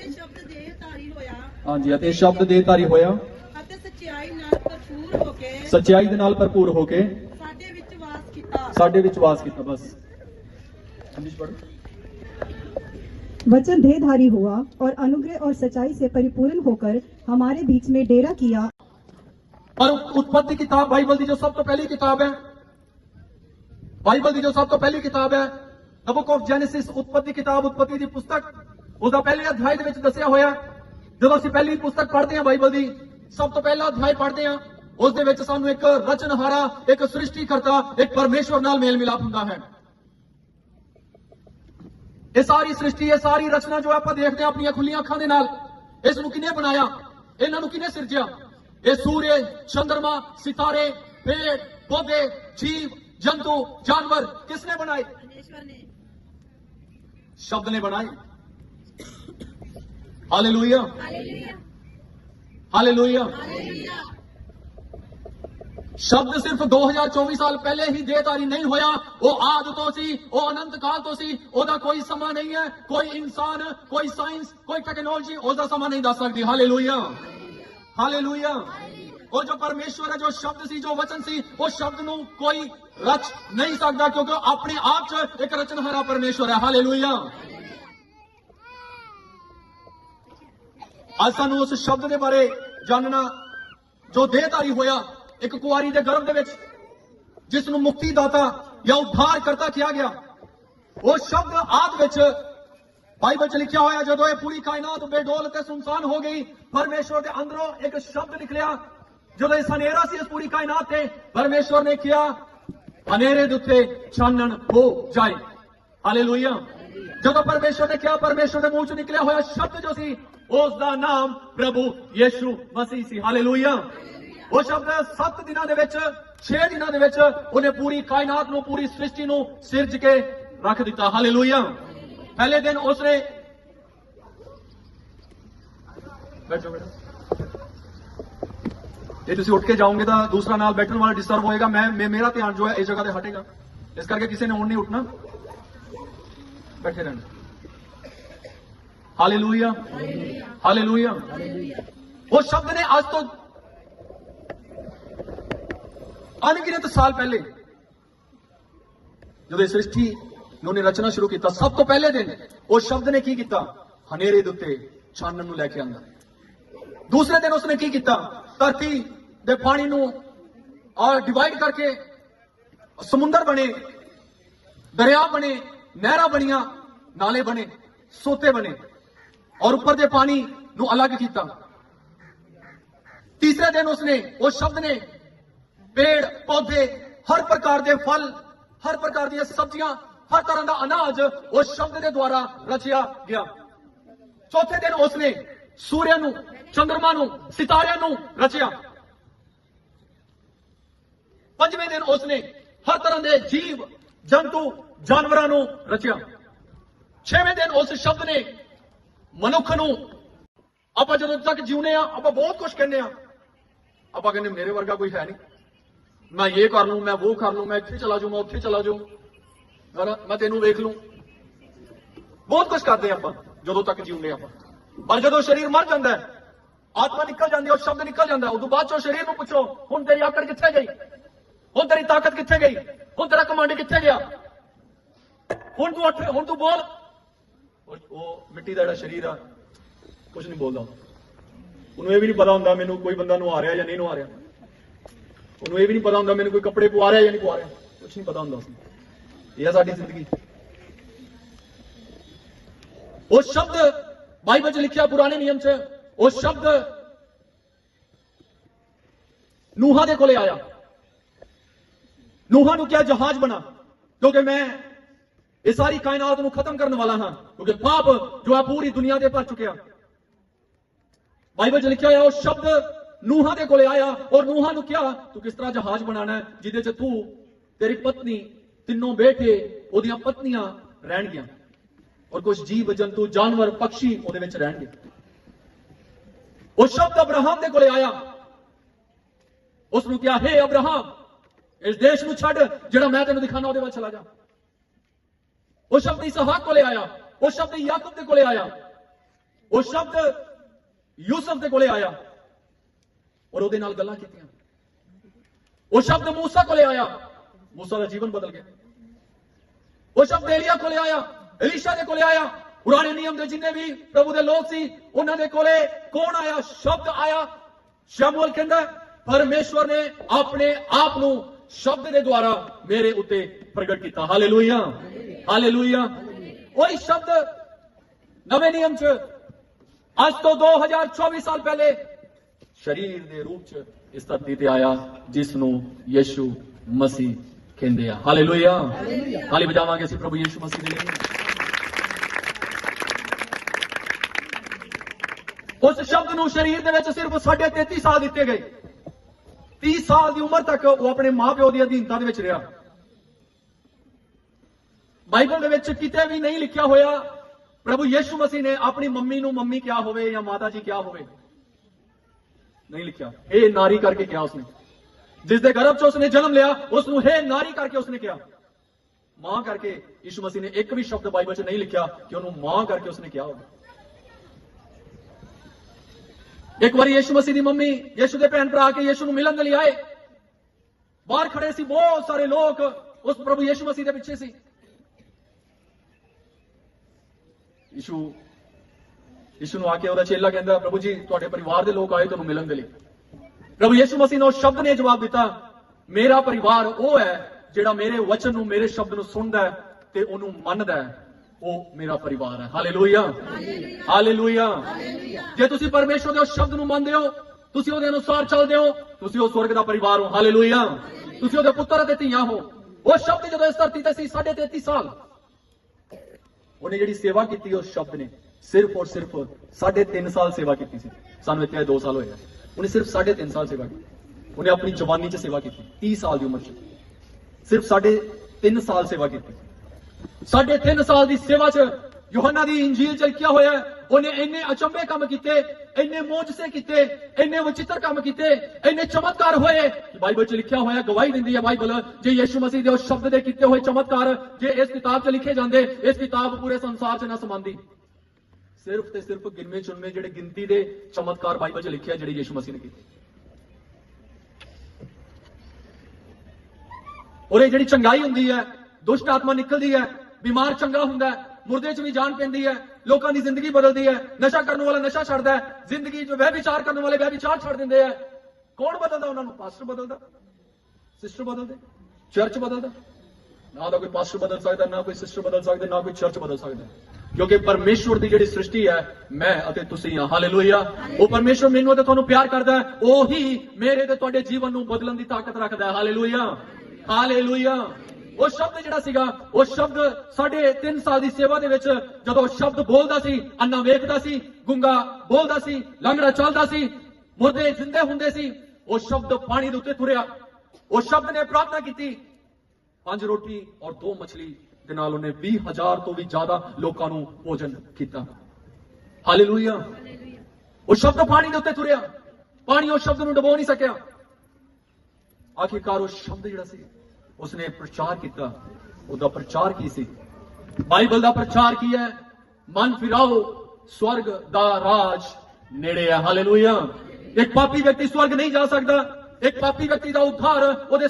ਅਤੇ जी ਅਤੇ ਸ਼ਬਦ ਦੇ ਧਾਰੀ ਹੋਇਆ। ਅਤੇ ਸਚਾਈ ਨਾਲ ਭਰਪੂਰ ਹੋ ਕੇ ਸਚਾਈ ਦੇ ਨਾਲ ਭਰਪੂਰ ਹੋ ਕੇ ਸਾਡੇ ਵਿੱਚ ਵਾਸ ਕੀਤਾ। ਸਾਡੇ ਵਿੱਚ ਵਾਸ ਕੀਤਾ ਬਸ। वचन देहधारी हुआ और अनुग्रह और सच्चाई से परिपूर्ण होकर हमारे बीच में डेरा किया। और उत्पत्ति किताब बाइबल की जो सब तो पहली किताब है बाइबल की जो सब तो पहली किताब है बुक ऑफ़ जेनेसिस उत्पत्ति किताब उत्पत्ति की पुस्तक ਪੁਸਤਕ ਉਸ ਦਾ ਪਹਿਲੇ ਅਧਿਆਇ ਦੇ ਵਿੱਚ ਦੱਸਿਆ ਹੋਇਆ ਜਦੋਂ ਅਸੀਂ ਪਹਿਲੀ ਪੁਸਤਕ ਪੜ੍ਹਦੇ ਹਾਂ ਬਾਈਬਲ ਦੀ ਸਭ ਤੋਂ ਪਹਿਲਾ ਅਧਿਆਇ ਪੜ੍ਹਦੇ ਹਾਂ ਉਸ ਦੇ ਵਿੱਚ ਸਾਨੂੰ ਇੱਕ ਰਚਨਹਾਰਾ ਇੱਕ ਸ੍ਰਿਸ਼ਟੀਕਰਤਾ ਇੱਕ ਪਰਮੇਸ਼ਵਰ ਨਾਲ ਮੇਲ ਮਿਲਾਪ ਹੁੰਦਾ ਹੈ। ਇਹ ਸਾਰੀ ਸ੍ਰਿਸ਼ਟੀ ਇਹ ਸਾਰੀ ਰਚਨਾ ਜੋ ਆਪਾਂ ਦੇਖਦੇ ਹਾਂ ਆਪਣੀਆਂ ਖੁੱਲੀਆਂ ਅੱਖਾਂ ਦੇ ਨਾਲ ਇਸ ਨੂੰ ਕਿਹਨੇ ਬਣਾਇਆ? ਇਹਨਾਂ ਨੂੰ ਕਿਹਨੇ ਸਿਰਜਿਆ? ਇਹ ਸੂਰਜ ਚੰ드ਰਮਾ ਸਿਤਾਰੇ ਪੇੜ ਪੌਦੇ ਜੀਵ ਜੰਤੂ ਜਾਨਵਰ ਕਿਸਨੇ ਬਣਾਏ? ਪਰਮੇਸ਼ਵਰ ਨੇ। ਸ਼ਬਦ ਨੇ ਬਣਾਏ। ਹਾਲੇਲੂਇਆ ਹਾਲੇਲੂਇਆ ਹਾਲੇਲੂਇਆ ਹਾਲੇਲੂਇਆ ਸ਼ਬਦ ਸਿਰਫ 2024 ਸਾਲ ਪਹਿਲੇ ਹੀ ਦੇਹਧਾਰੀ ਨਹੀਂ ਹੋਇਆ। ਉਹ ਆਦ ਤੋਂ ਸੀ, ਉਹ ਅਨੰਤ ਕਾਲ ਤੋਂ ਸੀ। ਉਹਦਾ ਕੋਈ ਸਮਾਂ ਨਹੀਂ ਹੈ। ਕੋਈ ਇਨਸਾਨ, ਕੋਈ ਸਾਇੰਸ, ਕੋਈ ਟੈਕਨੋਲੋਜੀ ਉਹਦਾ ਸਮਾਂ ਨਹੀਂ ਦੱਸ ਸਕਦੀ। ਹਾਲੇਲੂਇਆ ਹਾਲੇਲੂਇਆ ਉਹ ਜੋ ਪਰਮੇਸ਼ਵਰ ਹੈ, ਜੋ ਸ਼ਬਦ ਸੀ, ਜੋ ਵਚਨ ਸੀ, ਉਹ ਸ਼ਬਦ ਨੂੰ ਕੋਈ ਰਚ ਨਹੀਂ ਸਕਦਾ, ਕਿਉਂਕਿ ਉਹ ਆਪਣੇ ਆਪ 'ਚ ਇੱਕ ਰਚਨਹਾਰਾ ਪਰਮੇਸ਼ਵਰ ਹੈ। ਹਾਲੇਲੂਇਆ ਅੱਜ ਸਾਨੂੰ ਉਸ ਸ਼ਬਦ ਦੇ ਬਾਰੇ ਜਾਣਨਾ, ਜੋ ਦੇਹਧਾਰੀ ਹੋਇਆ ਇੱਕ ਕੁਆਰੀ ਦੇ ਗਰਭ ਦੇ ਵਿੱਚ, ਜਿਸ ਨੂੰ ਮੁਕਤੀ ਦਾਤਾ ਜਾਂ ਉਧਾਰ ਕਰਤਾ ਕਿਹਾ ਗਿਆ। ਉਹ ਸ਼ਬਦ ਆਦ ਵਿੱਚ ਬਾਈਬਲ 'ਚ ਲਿਖਿਆ ਹੋਇਆ, ਜਦੋਂ ਇਹ ਪੂਰੀ ਕਾਇਨਾਤ ਬੇਡੋਲ ਤੇ ਸੁਨਸਾਨ ਹੋ ਗਈ, ਪਰਮੇਸ਼ਵਰ ਦੇ ਅੰਦਰੋਂ ਇੱਕ ਸ਼ਬਦ ਨਿਕਲਿਆ। ਜਦੋਂ ਇਹ ਸਨੇਰਾ ਸੀ ਇਸ ਪੂਰੀ ਕਾਇਨਾਤ ਤੇ, ਪਰਮੇਸ਼ਵਰ ਨੇ ਕਿਹਾ, ਹਨੇਰੇ ਦੇ ਉੱਤੇ ਚਾਨਣ ਹੋ ਜਾਏ। ਹਾਲੇਲੂਇਆ ਜਦੋਂ ਪਰਮੇਸ਼ਵਰ ਨੇ ਕਿਹਾ, ਪਰਮੇਸ਼ਵਰ ਦੇ ਮੂੰਹ ਚ ਨਿਕਲਿਆ ਹੋਇਆ ਸ਼ਬਦ ਜੋ ਸੀ ਉਸ ਦਾ ਨਾਮ ਪ੍ਰਭੂ ਯੀਸ਼ੂ ਮਸੀਹ ਸੀ। ਹਾਲੇਲੂਇਆ ਉਹ ਸ਼ਬਦ 7 ਦਿਨਾਂ ਦੇ ਵਿੱਚ 6 ਦਿਨਾਂ ਦੇ ਵਿੱਚ ਉਹਨੇ ਪੂਰੀ ਕਾਇਨਾਤ ਨੂੰ, ਪੂਰੀ ਸ੍ਰਿਸ਼ਟੀ ਨੂੰ ਸਿਰਜ ਕੇ ਰੱਖ ਦਿੱਤਾ। ਹਾਲੇਲੂਇਆ ਪਹਿਲੇ ਦਿਨ ਉਸਨੇ ਬੈਠੋ ਬੈਠੋ। ਜੇ ਤੁਸੀਂ ਉੱਠ ਕੇ ਜਾਓਗੇ ਤਾਂ ਦੂਸਰਾ ਨਾਲ ਬੈਠਣ ਵਾਲਾ ਡਿਸਟਰਬ ਹੋਏਗਾ। ਮੈਂ ਮੈਂ- ਮੇਰਾ ਧਿਆਨ ਜੋ ਹੈ, ਇਸ ਜਗ੍ਹਾ ਤੇ ਹਟੇਗਾ। ਇਸ ਕਰਕੇ ਕਿਸੇ ਨੇ ਹੁਣ ਨਹੀਂ ਉੱਠਣਾ। ਬੈਠੇ ਰਹਿਣਾ। ਹਾਲੇਲੂਇਆ ਹਾਲੇਲੂਇਆ ਉਹ ਸ਼ਬਦ ਨੇ ਅੱਜ ਤੋਂ ਅਣਗਿਣਤ ਸਾਲ ਪਹਿਲੇ ਜਦੋਂ ਇਹ ਸ੍ਰਿਸ਼ਟੀ ਨੂੰ ਨੇ ਰਚਨਾ ਸ਼ੁਰੂ ਕੀਤਾ ਸਭ ਤੋਂ ਪਹਿਲੇ ਦਿਨ ਉਹ ਸ਼ਬਦ ਨੇ ਕੀ ਕੀਤਾ? ਹਨੇਰੇ ਦੇ ਉੱਤੇ ਚਾਨਣ ਨੂੰ ਲੈ ਕੇ ਆਂਦਾ। ਦੂਸਰੇ ਦਿਨ ਉਸਨੇ ਕੀ ਕੀਤਾ? ਧਰਤੀ ਦੇ ਪਾਣੀ ਨੂੰ ਔਰ ਡਿਵਾਈਡ ਕਰਕੇ ਸਮੁੰਦਰ ਬਣੇ ਦਰਿਆ ਬਣੇ ਨਹਿਰਾਂ ਬਣੀਆਂ ਨਾਲੇ ਬਣੇ ਸੋਤੇ ਬਣੇ। ਔਰ ਉੱਪਰ ਦੇ ਪਾਣੀ ਨੂੰ ਅਲੱਗ ਕੀਤਾ? ਤੀਸਰੇ ਦਿਨ ਉਸਨੇ ਉਸ ਸ਼ਬਦ ਨੇ, ਪੇੜ, ਪੌਦੇ, ਹਰ ਪ੍ਰਕਾਰ ਦੇ ਫਲ, ਹਰ ਪ੍ਰਕਾਰ ਦੀਆਂ ਸਬਜ਼ੀਆਂ, ਹਰ ਤਰ੍ਹਾਂ ਦਾ ਅਨਾਜ ਉਸ ਸ਼ਬਦ ਦੇ ਦੁਆਰਾ ਰਚਿਆ ਗਿਆ। ਚੌਥੇ ਦਿਨ ਉਸਨੇ ਸੂਰਜ ਨੂੰ ਚੰ드ਰਮਾ ਨੂੰ, ਸਿਤਾਰਿਆਂ ਨੂੰ ਰਚਿਆ। ਪੰਜਵੇਂ ਦਿਨ ਉਸਨੇ ਹਰ ਤਰ੍ਹਾਂ ਦੇ ਜੀਵ, ਜੰਤੂ, ਜਾਨਵਰਾਂ ਨੂੰ ਰਚਿਆ। ਛੇਵੇਂ ਦਿਨ ਉਸ ਸ਼ਬਦ ਨੇ ਮਨੁੱਖ ਨੂੰ ਆਪਾਂ ਜਦੋਂ ਤੱਕ ਜਿਉਂਦੇ ਆ, ਆਪਾਂ ਬਹੁਤ ਕੁਝ ਕਹਿੰਦੇ ਆ। ਆਪਾਂ ਕਹਿੰਦੇ, ਮੇਰੇ ਵਰਗਾ ਕੋਈ ਹੈ ਨਹੀਂ। ਮੈਂ ਇਹ ਕਰ ਲੂੰ ਮੈਂ ਉਹ ਕਰ ਲੂੰ ਮੈਂ ਇੱਥੇ ਚਲਾ ਜਾਊਂ, ਮੈਂ ਉੱਥੇ ਚਲਾ ਜਾਊਂ। ਮੈਂ ਤੈਨੂੰ ਵੇਖ ਲੂੰ ਬਹੁਤ ਕੁਝ ਕਰਦੇ ਆਪਾਂ, ਜਦੋਂ ਤੱਕ ਜਿਉਂਦੇ ਆਪਾਂ। ਪਰ ਜਦੋਂ ਸਰੀਰ ਮਰ ਜਾਂਦਾ ਹੈ, ਆਤਮਾ ਨਿਕਲ ਜਾਂਦੀ ਹੈ, ਉਹ ਸ਼ਬਦ ਨਿਕਲ ਜਾਂਦਾ ਹੈ। ਉਦੋਂ ਬਾਅਦ ਚੋਂ ਸਰੀਰ ਨੂੰ ਪੁੱਛੋ, ਹੁਣ ਤੇਰੀ ਆਕੜ ਕਿੱਥੇ ਗਈ? ਹੁਣ ਤੇਰੀ ਤਾਕਤ ਕਿੱਥੇ ਗਈ? ਹੁਣ ਤੇਰਾ ਕਮਾਂਡ ਕਿੱਥੇ ਗਿਆ? ਹੁਣ ਤੂੰ ਉੱਠ, ਹੁਣ ਤੂੰ ਬੋਲ ਉਹ- ਮਿੱਟੀ ਦਾ ਜਿਹੜਾ ਸਰੀਰ ਆ ਕੁਝ ਨਹੀਂ ਬੋਲਦਾ ਉਹਨੂੰ ਇਹ ਵੀ ਨਹੀਂ ਪਤਾ ਹੁੰਦਾ ਮੈਨੂੰ ਕੋਈ ਬੰਦਾ ਨੂੰ ਆ ਰਿਹਾ ਜਾਂ ਨਹੀਂ ਨੂੰ ਆ ਰਿਹਾ। ਉਹਨੂੰ ਇਹ ਵੀ ਨਹੀਂ ਪਤਾ ਹੁੰਦਾ ਮੈਨੂੰ ਕੋਈ ਕੱਪੜੇ ਪਵਾ ਰਿਹਾ ਜਾਂ ਨਹੀਂ ਪਵਾ ਰਿਹਾ। ਕੁਝ ਨਹੀਂ ਪਤਾ ਹੁੰਦਾ ਉਸਨੂੰ। ਇਹ ਆ ਸਾਡੀ ਜ਼ਿੰਦਗੀ। ਉਹ ਸ਼ਬਦ ਬਾਈਬਲ 'ਚ ਲਿਖਿਆ ਪੁਰਾਣੇ ਨਿਯਮ 'ਚ, ਉਹ ਸ਼ਬਦ ਨੂਹਾ ਦੇ ਕੋਲੇ ਆਇਆ। ਨੂਹਾ ਨੂੰ ਕਿਹਾ ਜਹਾਜ਼ ਬਣਾ, ਕਿਉਂਕਿ ਮੈਂ ਇਹ ਸਾਰੀ ਕਾਇਨਾਤ ਨੂੰ ਖਤਮ ਕਰਨ ਵਾਲਾ ਹਾਂ, ਕਿਉਂਕਿ ਪਾਪ ਜੋ ਆ ਪੂਰੀ ਦੁਨੀਆ ਤੇ ਭਰ ਚੁੱਕਿਆ। ਬਾਈਬਲ 'ਚ ਲਿਖਿਆ ਹੋਇਆ, ਉਹ ਸ਼ਬਦ ਨੂਹਾ ਦੇ ਕੋਲੇ ਆਇਆ ਔਰ ਨੂਹਾਂ ਨੂੰ ਕਿਹਾ, ਤੂੰ ਕਿਸ ਤਰ੍ਹਾਂ ਜਹਾਜ਼ ਬਣਾਣਾ ਹੈ, ਜਿਹਦੇ 'ਚ ਤੂੰ, ਤੇਰੀ ਪਤਨੀ, ਤਿੰਨੋਂ ਬੇਟੇ, ਉਹਦੀਆਂ ਪਤਨੀਆਂ ਰਹਿਣਗੀਆਂ। ਔਰ ਕੁਝ ਜੀਵ, ਜੰਤੂ, ਜਾਨਵਰ ਪੰਛੀ ਉਹਦੇ ਵਿੱਚ ਰਹਿਣਗੇ। ਉਹ ਸ਼ਬਦ ਅਬਰਾਹਮ ਦੇ ਕੋਲੇ ਆਇਆ। ਉਸ ਨੂੰ ਕਿਹਾ, ਹੈ ਅਬਰਾਹਮ, ਇਸ ਦੇਸ਼ ਨੂੰ ਛੱਡ, ਜਿਹੜਾ ਮੈਂ ਤੈਨੂੰ ਦਿਖਾਣਾ ਉਹਦੇ ਵੱਲ ਚਲਾ ਜਾ। ਉਹ ਸ਼ਬਦ ਇਸਹਾਕ ਕੋਲੇ ਆਇਆ। ਉਹ ਸ਼ਬਦ ਯਾਕੂਬ ਦੇ ਕੋਲੇ ਆਇਆ। ਉਹ ਸ਼ਬਦ ਯੂਸਫ ਦੇ ਕੋਲੇ ਆਇਆ। ਔਰ ਉਹਦੇ ਨਾਲ ਗੱਲਾਂ ਕੀਤੀਆਂ। ਉਹ ਸ਼ਬਦ ਮੂਸਾ ਕੋਲੇ ਆਇਆ। ਮੂਸਾ ਦਾ ਜੀਵਨ ਬਦਲ ਗਿਆ। ਉਹ ਸ਼ਬਦ ਏਲੀਆ ਕੋਲੇ ਆਇਆ। elisha ਦੇ ਕੋਲੇ ਆਇਆ। ਪੁਰਾਣੇ ਨਿਯਮ ਦੇ ਜਿੰਨੇ ਵੀ ਪ੍ਰਭੂ ਦੇ ਲੋਕ ਸੀ, ਉਹਨਾਂ ਦੇ ਕੋਲੇ ਕੌਣ ਆਇਆ? ਸ਼ਬਦ ਆਇਆ ਸ਼ਮੂਅਲ ਕਹਿੰਦਾ ਪਰਮੇਸ਼ਵਰ ਨੇ ਆਪਣੇ ਆਪ ਨੂੰ ਸ਼ਬਦ ਦੇ ਦੁਆਰਾ ਮੇਰੇ ਉੱਤੇ ਪ੍ਰਗਟ ਕੀਤਾ। ਹਾਲੇਲੂਇਆ। ਹਾਲੇਲੂਇਆ ਉਹੀ ਸ਼ਬਦ ਨਵੇਂ ਨਿਯਮ ਚ ਅੱਜ ਤੋਂ 2024 ਸਾਲ ਪਹਿਲੇ ਸਰੀਰ ਦੇ ਰੂਪ ਚ ਇਸ ਧਰਤੀ ਤੇ ਆਇਆ ਜਿਸ ਨੂੰ ਯਿਸੂ ਮਸੀਹ ਕਹਿੰਦੇ ਆ ਹਾਲੇਲੂਇਆ ਹਾਲੇ ਵਜਾਵਾਂਗੇ ਅਸੀਂ ਪ੍ਰਭੂ ਯਿਸੂ ਮਸੀਹ ਦੇ ਲਈ ਉਸ ਸ਼ਬਦ ਨੂੰ ਸਰੀਰ ਦੇ ਵਿੱਚ ਸਿਰਫ 33 ਸਾਲ ਦਿੱਤੇ ਗਏ 30 ਸਾਲ ਦੀ ਉਮਰ ਤੱਕ ਉਹ ਆਪਣੇ ਮਾਪਿਓ ਦੀ ਅਧੀਨਤਾ ਦੇ ਵਿੱਚ ਰਿਹਾ ਬਾਈਬਲ ਦੇ ਵਿੱਚ ਕਿਤੇ ਵੀ ਨਹੀਂ ਲਿਖਿਆ ਹੋਇਆ ਪ੍ਰਭੂ ਯਿਸੂ ਮਸੀਹ ਨੇ ਆਪਣੀ ਮੰਮੀ ਨੂੰ ਮੰਮੀ ਕਿਹਾ ਹੋਵੇ ਜਾਂ ਮਾਤਾ ਜੀ ਕਿਹਾ ਹੋਵੇ। ਨਹੀਂ ਲਿਖਿਆ। ਇਹ ਨਾਰੀ ਕਰਕੇ ਕਿਹਾ ਉਸਨੇ। ਜਿਸ ਦੇ ਗਰਭ ਚ ਉਸਨੇ ਜਨਮ ਲਿਆ ਉਸ ਨੂੰ ਹੈ ਨਾਰੀ ਕਰਕੇ ਉਸਨੇ ਕਿਹਾ। ਮਾਂ ਕਰਕੇ ਯਿਸੂ ਮਸੀਹ ਨੇ ਇੱਕ ਵੀ ਸ਼ਬਦ ਬਾਈਬਲ 'ਚ ਨਹੀਂ ਲਿਖਿਆ ਕਿ ਉਹਨੂੰ ਮਾਂ ਕਰਕੇ ਉਸਨੇ ਕਿਹਾ ਹੋਵੇ। ਇੱਕ ਵਾਰੀ ਯਿਸੂ ਮਸੀਹ ਦੀ ਮੰਮੀ, ਯਿਸੂ ਦੇ ਭੈਣ ਭਰਾ ਕੇ ਯਿਸੂ ਨੂੰ ਮਿਲਣ ਦੇ ਲਈ ਆਏ। ਬਾਹਰ ਖੜੇ ਸੀ, ਬਹੁਤ ਸਾਰੇ ਲੋਕ ਉਸ ਪ੍ਰਭੂ ਯਿਸੂ ਮਸੀਹ ਦੇ ਪਿੱਛੇ ਸੀ। ਯਿਸੂ ਯਿਸੂ ਨੂੰ ਆ ਕੇ ਉਹਦਾ ਚੇਲਾ ਕਹਿੰਦਾ ਪ੍ਰਭੂ ਜੀ ਤੁਹਾਡੇ ਪਰਿਵਾਰ ਦੇ ਲੋਕ ਆਏ ਤੁਹਾਨੂੰ ਮਿਲਣ ਦੇ ਲਈ। ਪ੍ਰਭੂ ਯਿਸੂ ਮਸੀਹ ਨੇ ਉਸ ਸ਼ਬਦ ਨੇ ਜਵਾਬ ਦਿੱਤਾ ਮੇਰਾ ਪਰਿਵਾਰ ਉਹ ਹੈ ਜਿਹੜਾ ਮੇਰੇ ਵਚਨ ਨੂੰ ਮੇਰੇ ਸ਼ਬਦ ਨੂੰ ਸੁਣਦਾ ਹੈ ਤੇ ਉਹਨੂੰ ਮੰਨਦਾ ਹੈ। ਉਹ ਮੇਰਾ ਪਰਿਵਾਰ ਹੈ। ਹਾਲੇਲੂਇਆ ਹਾਲੇਲੂਇਆ ਜੇ ਤੁਸੀਂ ਪਰਮੇਸ਼ਵਰ ਦੇ ਉਸ ਸ਼ਬਦ ਨੂੰ ਮੰਨਦੇ ਹੋ ਤੁਸੀਂ ਉਹਦੇ ਅਨੁਸਾਰ ਚੱਲਦੇ ਹੋ ਤੁਸੀਂ ਉਹ ਸਵਰਗ ਦਾ ਪਰਿਵਾਰ ਹੋ। ਹਾਲੇਲੂਇਆ ਤੁਸੀਂ ਉਹਦੇ ਪੁੱਤਰ ਅਤੇ ਧੀਆਂ ਹੋ। ਉਹ ਸ਼ਬਦ ਜਦੋਂ ਇਸ ਧਰਤੀ ਤੇ ਸੀ 33 ਸਾਲ। ਉਹਨੇ ਜਿਹੜੀ ਸੇਵਾ ਕੀਤੀ ਉਸ ਸ਼ਬਦ ਨੇ, ਸਿਰਫ ਔਰ ਸਿਰਫ 3.5 ਸਾਲ ਸੇਵਾ ਕੀਤੀ ਸੀ। ਸਾਨੂੰ ਇੱਥੇ 2 ਸਾਲ ਹੋਏ ਆ। ਉਹਨੇ ਸਿਰਫ 3.5 ਸਾਲ ਸੇਵਾ ਕੀਤੀ। ਉਹਨੇ ਆਪਣੀ ਜਵਾਨੀ 'ਚ ਸੇਵਾ ਕੀਤੀ 30 ਸਾਲ ਦੀ ਉਮਰ 'ਚ। ਸਿਰਫ 3.5 ਸਾਲ ਸੇਵਾ ਕੀਤੀ। ਸਾਢੇ 3 ਸਾਲ ਦੀ ਸੇਵਾ 'ਚ ਯੋਹੰਨਾ ਦੀ ਇੰਜੀਲ 'ਚ ਲਿਖਿਆ ਹੋਇਆ ਉਹਨੇ ਇੰਨੇ ਅਚੰਭੇ ਕੰਮ ਕੀਤੇ, ਇੰਨੇ ਮੋਜਸੇ ਕੀਤੇ, ਇੰਨੇ ਵਿਚਿੱਤਰ ਕੰਮ ਕੀਤੇ, ਇੰਨੇ ਚਮਤਕਾਰ ਹੋਏ। ਬਾਈਬਲ 'ਚ ਲਿਖਿਆ ਹੋਇਆ, ਗਵਾਹੀ ਦਿੰਦੀ ਹੈ ਬਾਈਬਲ, ਜੇ ਯਿਸੂ ਮਸੀਹ ਦੇ ਉਸ ਸ਼ਬਦ ਦੇ ਕੀਤੇ ਹੋਏ ਚਮਤਕਾਰ, ਜੇ ਇਸ ਕਿਤਾਬ 'ਚ ਲਿਖੇ ਜਾਂਦੇ, ਇਸ ਕਿਤਾਬ ਪੂਰੇ ਸੰਸਾਰ 'ਚ ਨਾ ਸਮਾਂਦੀ। ਸਿਰਫ ਤੇ ਸਿਰਫ ਗਿਣਵੇਂ ਚੁਣਵੇਂ ਜਿਹੜੇ ਗਿਣਤੀ ਦੇ ਚਮਤਕਾਰ ਬਾਈਬਲ 'ਚ ਲਿਖਿਆ, ਜਿਹੜੇ ਯਿਸੂ ਮਸੀਹ ਨੇ ਕੀਤੇ। ਔਰ ਇਹ ਜਿਹੜੀ ਚੰਗਾਈ ਹੁੰਦੀ ਹੈ, ਦੁਸ਼ਟ ਆਤਮਾ ਨਿਕਲਦੀ ਹੈ, ਬਿਮਾਰ ਚੰਗਾ ਹੁੰਦਾ ਹੈ, ਮੁਰਦੇ 'ਚ ਵੀ ਜਾਨ ਪੈਂਦੀ ਹੈ ਲੋਕਾਂ ਦੀ ਜ਼ਿੰਦਗੀ ਬਦਲਦੀ ਹੈ, ਨਸ਼ਾ ਕਰਨ ਵਾਲਾ ਨਸ਼ਾ ਛੱਡਦਾ ਹੈ, ਜ਼ਿੰਦਗੀ 'ਚ ਵਿਚਾਰ ਕਰਨ ਵਾਲੇ ਵਿਚਾਰ ਛੱਡ ਦਿੰਦੇ ਆ। ਕੌਣ ਬਦਲਦਾ ਉਹਨਾਂ ਨੂੰ? ਪਾਸਟਰ ਬਦਲਦਾ, ਸਿਸਟਰ ਬਦਲਦੇ, ਚਰਚ ਬਦਲਦਾ। ਨਾ ਤਾਂ ਕੋਈ ਪਾਸਟਰ ਬਦਲ ਸਕਦਾ, ਨਾ ਕੋਈ ਸਿਸਟਰ ਬਦਲ ਸਕਦਾ, ਨਾ ਕੋਈ ਚਰਚ ਬਦਲ ਸਕਦਾ। ਕਿਉਂਕਿ ਪਰਮੇਸ਼ਵਰ ਦੀ ਜਿਹੜੀ ਸ੍ਰਿਸ਼ਟੀ ਹੈ, ਮੈਂ ਅਤੇ ਤੁਸੀਂ ਹਾਂ। ਹਾਲੇਲੂਇਆ ਉਹ ਪਰਮੇਸ਼ਵਰ ਮੈਨੂੰ ਤੇ ਤੁਹਾਨੂੰ ਪਿਆਰ ਕਰਦਾ ਹੈ। ਉਹੀ ਮੇਰੇ ਤੇ ਤੁਹਾਡੇ ਜੀਵਨ ਨੂੰ ਬਦਲਣ ਦੀ ਤਾਕਤ ਰੱਖਦਾ ਹੈ। ਹਾਲੇਲੂਇਆ ਹਾਲੇਲੂਇਆ ਉਹ ਸ਼ਬਦ ਜਿਹੜਾ ਸੀਗਾ, ਉਹ ਸ਼ਬਦ ਸਾਡੇ 3 ਸਾਲ ਦੀ ਸੇਵਾ ਦੇ ਵਿੱਚ ਜਦੋਂ ਸ਼ਬਦ ਬੋਲਦਾ ਸੀ, ਅੰਨਾ ਵੇਖਦਾ ਸੀ, ਗੁੰਗਾ ਬੋਲਦਾ ਸੀ, ਲੰਗੜਾ ਚੱਲਦਾ ਸੀ, ਮੁਰਦੇ ਜਿੰਦੇ ਹੁੰਦੇ ਸੀ, ਉਹ ਸ਼ਬਦ ਪਾਣੀ ਦੇ ਉੱਤੇ ਤੁਰਿਆ। ਉਹ ਸ਼ਬਦ ਨੇ ਪ੍ਰਾਰਥਨਾ ਕੀਤੀ, ਪੰਜ ਰੋਟੀ ਔਰ ਦੋ ਮੱਛਲੀ, ਦੇ ਨਾਲ ਉਹਨੇ 20000 ਤੋਂ ਵੀ ਜ਼ਿਆਦਾ ਲੋਕਾਂ ਨੂੰ ਭੋਜਨ ਕੀਤਾ। ਹਾਲੇਲੂਇਆ। ਉਹ ਸ਼ਬਦ ਪਾਣੀ ਦੇ ਉੱਤੇ ਤੁਰਿਆ। ਪਾਣੀ ਉਹ ਸ਼ਬਦ ਨੂੰ ਡਬੋ ਨਹੀਂ ਸਕਿਆ। ਆਖਿਰਕਾਰ ਉਹ ਸ਼ਬਦ ਜਿਹੜਾ ਸੀ ਉਸਨੇ ਪ੍ਰਚਾਰ ਕੀਤਾ। ਉਹਦਾ ਪ੍ਰਚਾਰ ਕੀ ਸੀ? ਬਾਈਬਲ ਦਾ ਪ੍ਰਚਾਰ ਕੀ ਹੈ? ਮਨ ਫਿਰਾਓ, ਸਵਰਗ ਦਾ ਰਾਜ ਨੇੜੇ ਹੈ। ਹਾਲੇਲੂਇਆ। ਇੱਕ ਪਾਪੀ ਵਿਅਕਤੀ ਸਵਰਗ ਨਹੀਂ ਜਾ ਸਕਦਾ। ਇੱਕ ਪਾਪੀ ਵਿਅਕਤੀ ਦਾ ਉਧਾਰ ਉਹਦੇ